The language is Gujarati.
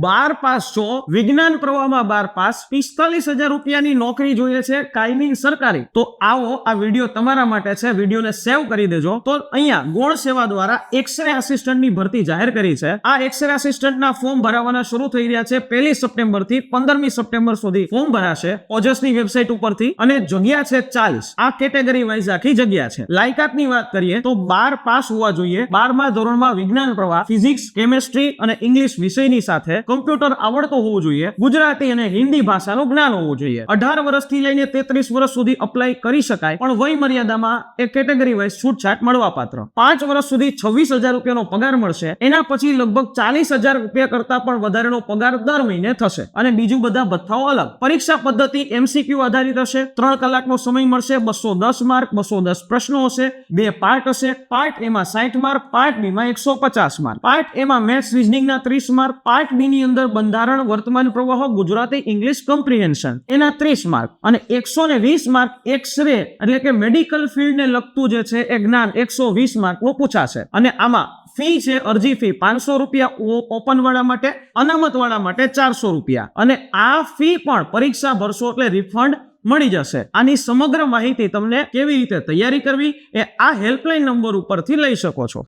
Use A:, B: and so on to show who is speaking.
A: બાર પાસ છો વિજ્ઞાન પ્રવાહમાં બાર પાસ પિસ્તાલીસ હજાર રૂપિયાની નોકરી જોઈએ છે કાયમી સરકારી. તો આવો આ વીડિયો તમારા માટે છે, વિડીયોને સેવ કરી દેજો. તો અહીંયા ગોળ સેવા દ્વારા એક્સરે આસિસ્ટન્ટની ભરતી જાહેર કરી છે. આ એક્સરે આસિસ્ટન્ટના ફોર્મ ભરાવાના શરૂ થઈ રહ્યા છે પહેલી સપ્ટેમ્બરથી પંદરમી સપ્ટેમ્બર સુધી. ફોર્મ ભરાશે ઓજસની વેબસાઇટ ઉપરથી અને જગ્યા છે ચાલીસ. આ કેટેગરી વાઇઝ આખી જગ્યા છે. લાયકાતની વાત કરીએ તો બાર પાસ હોવા જોઈએ. બારમા ધોરણમાં વિજ્ઞાન પ્રવાહ, ફિઝિક્સ, કેમેસ્ટ્રી અને ઇંગ્લિશ વિષયની સાથે કમ્પ્યુટર આવડતો હોવું જોઈએ. ગુજરાતી અને હિન્દી ભાષાનું જ્ઞાન હોવું જોઈએ. અઢાર વર્ષથી લઈને તેત્રીસ વર્ષ સુધી અપ્લાય કરી શકાય, પણ વય મર્યાદામાં એ કેટેગરી વાઇઝ છૂટછાટ મળવા પાત્ર પાંચ વર્ષ સુધી છવ્વીસ હજાર રૂપિયાનો પગાર મળશે. એના પછી લગભગ ચાલીસ હજાર રૂપિયા કરતા પણ વધારેનો પગાર દર મહિને થશે. અને બીજું બધા ભથ્થાઓ અલગ. પરીક્ષા પદ્ધતિ એમસીક્યુ આધારિત હશે. ત્રણ કલાકનો સમય મળશે. બસો દસ માર્ક, બસો દસ પ્રશ્નો હશે. બે પાર્ટ હશે. પાર્ટ એમાં સાઠ માર્ક, પાર્ટ બી માં એકસો પચાસ માર્ક. પાર્ટ એમાં મેથ્સ રિઝનિંગના ત્રીસ માર્ક, પાર્ટ બી ની અંદર બંધારણ, વર્તમાન પ્રવાહો, ગુજરાતી ઇંગ્લિશ કોમ્પ્રિહેન્શન એના ત્રીસ માર્ક અને એકસો ને વીસ માર્ક એક્સ રે એટલે કે મેડિકલ ફિલ્ડને લગતું જે છે એ જ્ઞાન એકસો વીસ માર્કનું પૂછાશે. અને આમાં ફી છે, અરજી ફી પાંચસો રૂપિયા ઓપન વાળા માટે, અનામત વાળા માટે ચારસો રૂપિયા. અને આ ફી પણ પરીક્ષા ભરશો એટલે રિફંડ મળી જશે. આની સમગ્ર માહિતી તમને કેવી રીતે તૈયારી કરવી એ આ હેલ્પલાઇન નંબર ઉપરથી લઈ શકો છો.